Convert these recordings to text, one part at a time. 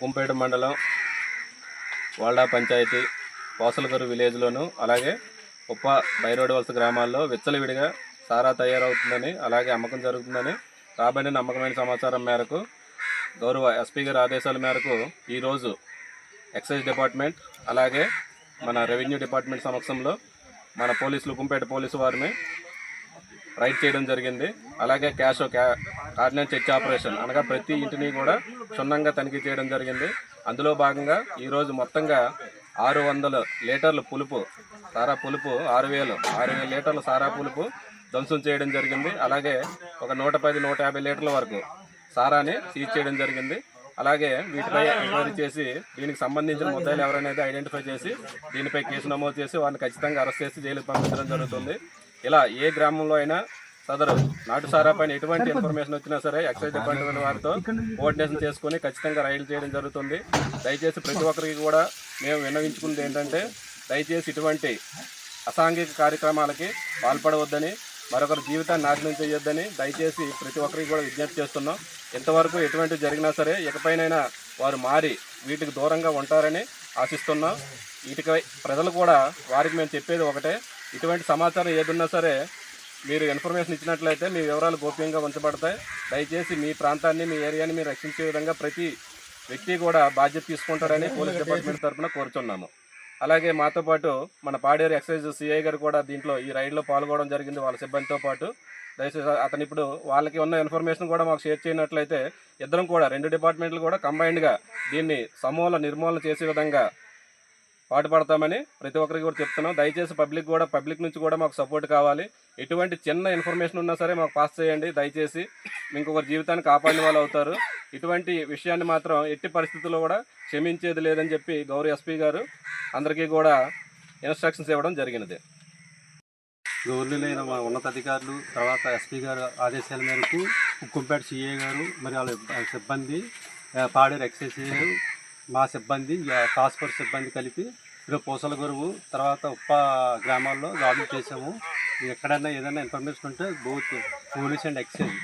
కుంపేట మండలం వాల్డా పంచాయతీ పోసలకరు విలేజ్లోను అలాగే ఉప్ప బైరోడ్ వలస గ్రామాల్లో విచ్చలవిడిగా సారా తయారవుతుందని అలాగే అమ్మకం జరుగుతుందని రాబడిన నమ్మకమైన సమాచారం మేరకు గౌరవ ఎస్పీ గారి ఆదేశాల మేరకు ఈరోజు ఎక్సైజ్ డిపార్ట్మెంట్ అలాగే మన రెవెన్యూ డిపార్ట్మెంట్ సమక్షంలో మన పోలీసులు కుంపేట పోలీసు వారిని రైడ్ చేయడం జరిగింది. అలాగే క్యాష్ క్యా ఆర్డినెన్స్ చెక్ ఆపరేషన్. అనగా ప్రతి ఇంటిని కూడా క్షుణ్ణంగా తనిఖీ చేయడం జరిగింది. అందులో భాగంగా ఈరోజు మొత్తంగా ఆరు వందల లీటర్ల పులుపు సారా పులుపు ఆరు వేలు ఆరు వేల లీటర్ల సారా పులుపు ధ్వంసం చేయడం జరిగింది. అలాగే ఒక నూట పది నూట యాభై లీటర్ల వరకు సారాని సీజ్ చేయడం జరిగింది. అలాగే వీటిపై ఎంక్వైరీ చేసి దీనికి సంబంధించిన ముద్దాయిలు ఎవరనేది ఐడెంటిఫై చేసి దీనిపై కేసు నమోదు చేసి వారిని ఖచ్చితంగా అరెస్ట్ చేసి జైలుకి పంపించడం జరుగుతుంది. ఇలా ఏ గ్రామంలో అయినా సదరు. నాటు సారా పైన ఎటువంటి ఇన్ఫర్మేషన్ వచ్చినా సరే ఎక్సైజ్ డిపార్ట్మెంట్ వారితో కోఆర్డినేషన్ చేసుకుని ఖచ్చితంగా రైలు చేయడం జరుగుతుంది. దయచేసి ప్రతి ఒక్కరికి కూడా మేము విన్నవించుకున్నది ఏంటంటే దయచేసి ఇటువంటి అసాంఘిక కార్యక్రమాలకి పాల్పడవద్దని మరొకరి జీవితాన్ని నాశనం చేయొద్దని దయచేసి ప్రతి ఒక్కరికి కూడా విజ్ఞప్తి చేస్తున్నాం. ఇంతవరకు ఎటువంటి జరిగినా సరే ఇకపైనైనా వారు మారి వీటికి దూరంగా ఉంటారని ఆశిస్తున్నాం. వీటికి ప్రజలు కూడా వారికి మేము చెప్పేది ఒకటే ఇటువంటి సమాచారం ఏదున్నా సరే మీరు ఇన్ఫర్మేషన్ ఇచ్చినట్లయితే మీ వివరాలు గోప్యంగా ఉంచబడతాయి. దయచేసి మీ ప్రాంతాన్ని మీ ఏరియాని మీరు రక్షించే విధంగా ప్రతి వ్యక్తి కూడా బాధ్యత తీసుకుంటారని పోలీస్ డిపార్ట్మెంట్ తరఫున కోరుచున్నాము. అలాగే మాతో పాటు మన పాడేరు ఎక్సైజ్ సిఐ గారు కూడా దీంట్లో ఈ రైడ్లో పాల్గొనడం జరిగింది వాళ్ళ సిబ్బందితో పాటు. దయచేసి అతను ఇప్పుడు వాళ్ళకి ఉన్న ఇన్ఫర్మేషన్ కూడా మాకు షేర్ చేయనట్లయితే ఇద్దరం కూడా రెండు డిపార్ట్మెంట్లు కూడా కంబైన్డ్గా దీన్ని సమూల నిర్మూలన చేసే విధంగా పాటుపడతామని ప్రతి ఒక్కరికి కూడా చెప్తున్నాం. దయచేసి పబ్లిక్ కూడా పబ్లిక్ నుంచి కూడా మాకు సపోర్ట్ కావాలి. ఎటువంటి చిన్న ఇన్ఫర్మేషన్ ఉన్నా సరే మాకు పాస్ చేయండి. దయచేసి ఇంకొకరి జీవితాన్ని కాపాడిన వాళ్ళు అవుతారు. ఇటువంటి విషయాన్ని మాత్రం ఎట్టి పరిస్థితుల్లో కూడా క్షమించేది లేదని చెప్పి గౌరవ ఎస్పీ గారు అందరికీ కూడా ఇన్స్ట్రక్షన్స్ ఇవ్వడం జరిగినది. గౌరవులైన మా ఉన్నతాధికారులు తర్వాత ఎస్పీ గారు ఆదేశాల మేరకు ఉక్కుంపేట సిఏ గారు మరి వాళ్ళ సిబ్బంది పాడేరు ఎక్సైజ్ గారు మా సిబ్బంది టాస్క్ ఫోర్స్ సిబ్బంది కలిపి ఇప్పుడు పూసల గురువు తర్వాత ఉప్ప గ్రామాల్లో జాబులు చేసాము ఎక్కడైనా ఏదైనా ఇన్ఫర్మేషన్ ఉంటే బోత్ పోలీస్ అండ్ ఎక్సైజ్.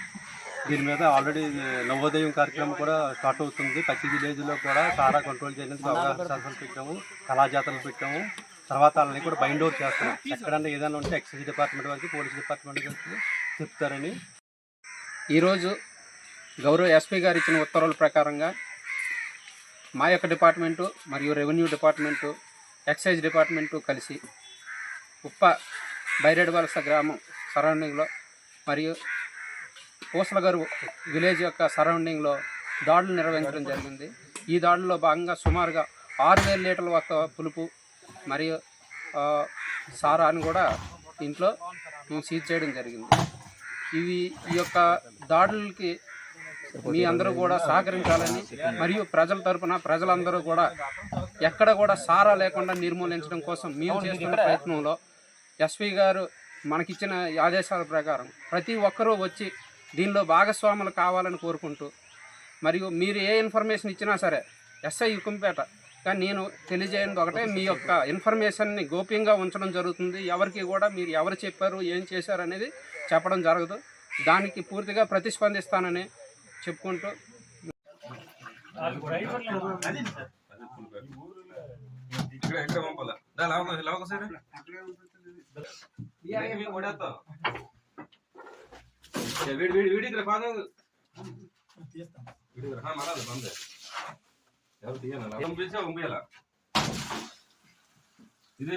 దీని మీద ఆల్రెడీ నవోదయం కార్యక్రమం కూడా స్టార్ట్ అవుతుంది. ప్రతి విలేజ్లో కూడా సారా కంట్రోల్ చేయడానికి అవగాహన సదస్సులు పెట్టాము కళాజాతలు పెట్టాము. తర్వాత వాళ్ళని కూడా బైండ్ అవుట్ చేస్తున్నాం. ఎక్కడన్నా ఏదైనా ఉంటే ఎక్సైజ్ డిపార్ట్మెంట్ వారికి పోలీస్ డిపార్ట్మెంట్ వారికి చెప్తారని. ఈరోజు గౌరవ ఎస్పీ గారు ఇచ్చిన ఉత్తర్వుల ప్రకారంగా మా యొక్క డిపార్ట్మెంటు మరియు రెవెన్యూ డిపార్ట్మెంటు ఎక్సైజ్ డిపార్ట్మెంటు కలిసి ఉప్ప బైరెడ్ వలస గ్రామం సరౌండింగ్లో మరియు పూసలగారు విలేజ్ యొక్క సరౌండింగ్లో దాడులు నిర్వహించడం జరిగింది. ఈ దాడుల్లో భాగంగా సుమారుగా ఆరు వేల లీటర్ల వరకు పులుపు మరియు సారాను కూడా ఇంట్లో మేము సీజ్ చేయడం జరిగింది. ఇవి ఈ యొక్క దాడులకి మీ అందరూ కూడా సహకరించాలని మరియు ప్రజల తరపున ప్రజలందరూ కూడా ఎక్కడ కూడా సారా లేకుండా నిర్మూలించడం కోసం మేము చేస్తున్న ప్రయత్నంలో ఎస్పీ గారు మనకిచ్చిన ఆదేశాల ప్రకారం ప్రతి ఒక్కరూ వచ్చి దీనిలో భాగస్వాములు కావాలని కోరుకుంటూ మరియు మీరు ఏ ఇన్ఫర్మేషన్ ఇచ్చినా సరే ఎస్ఐ యుకుంపేట కానీ నేను తెలియజేయండి ఒకటే మీ యొక్క ఇన్ఫర్మేషన్ని గోప్యంగా ఉంచడం జరుగుతుంది. ఎవరికి కూడా మీరు ఎవరు చెప్పారు ఏం చేశారు అనేది చెప్పడం జరగదు. దానికి పూర్తిగా ప్రతిస్పందిస్తానని చెప్పుకుంటూ ఇక్కడ ఇక్కడ మరాలి ఎవరు పంపించా పంపించాలా ఇదే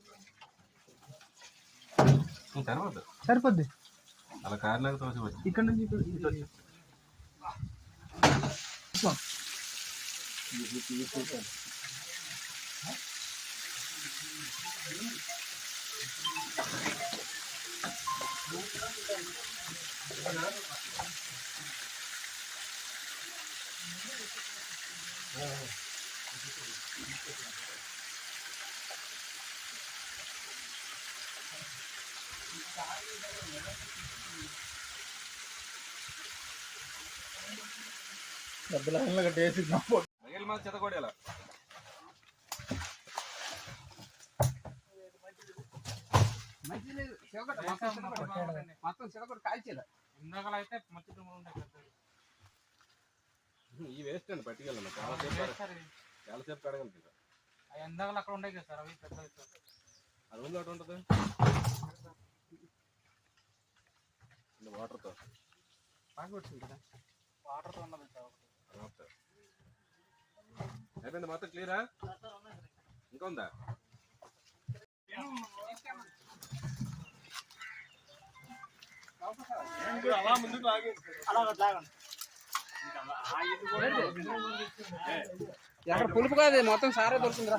తర్వాత? సరిపోద్ది. అలా కారణాలు తోసి వచ్చి ఇక్కడ నుంచి ఇక్కడ ఇటు వచ్చి. మిగిలిన మంది చెత్తకొడేలా మొత్తం చిలకూరు కాల్చేదా ఇందాకలైతే మట్టి దుమ్ములు ఉంటాయి. ఈ వేస్ట్ అండి పట్టుకెళ్ళండి. చాలా సేపు కడ- సార్ ఇవి. చాలా సేపు కడగలి అవి ఇందాకలు అక్కడ ఉండే కదా సార్ అవి పెద్దవి సార్. అది ఉంది అటు ఉంటుంది. వాటర్తో? బాగా వచ్చింది కదా వాటర్తో ఉన్నది. అయిపోయింది మొత్తం క్లియరా? ఇంకా ఉందా ఎక్కడ పులుపు కాదు మొత్తం సారే ఉందా?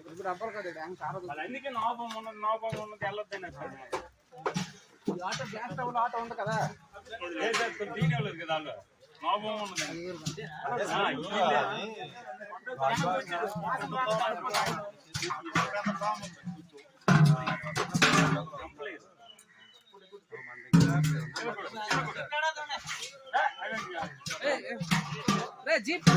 ఇప్పుడు రబ్బర్ కదా ఇది, ఇంకా సారా దొరుకుతుంది. అందుకే నోపం ఉన్నది నోపం ఉన్నది వెళ్ళొద్దనే సార్ ఈ ఆటో గ్యాస్ స్టవ్ ఆటో ఉంది కదా లేదు సార్ ఇప్పుడు దీని లేదు కదా దాంట్లో నోపం ఉన్నది ఆ, ఇది జీప్.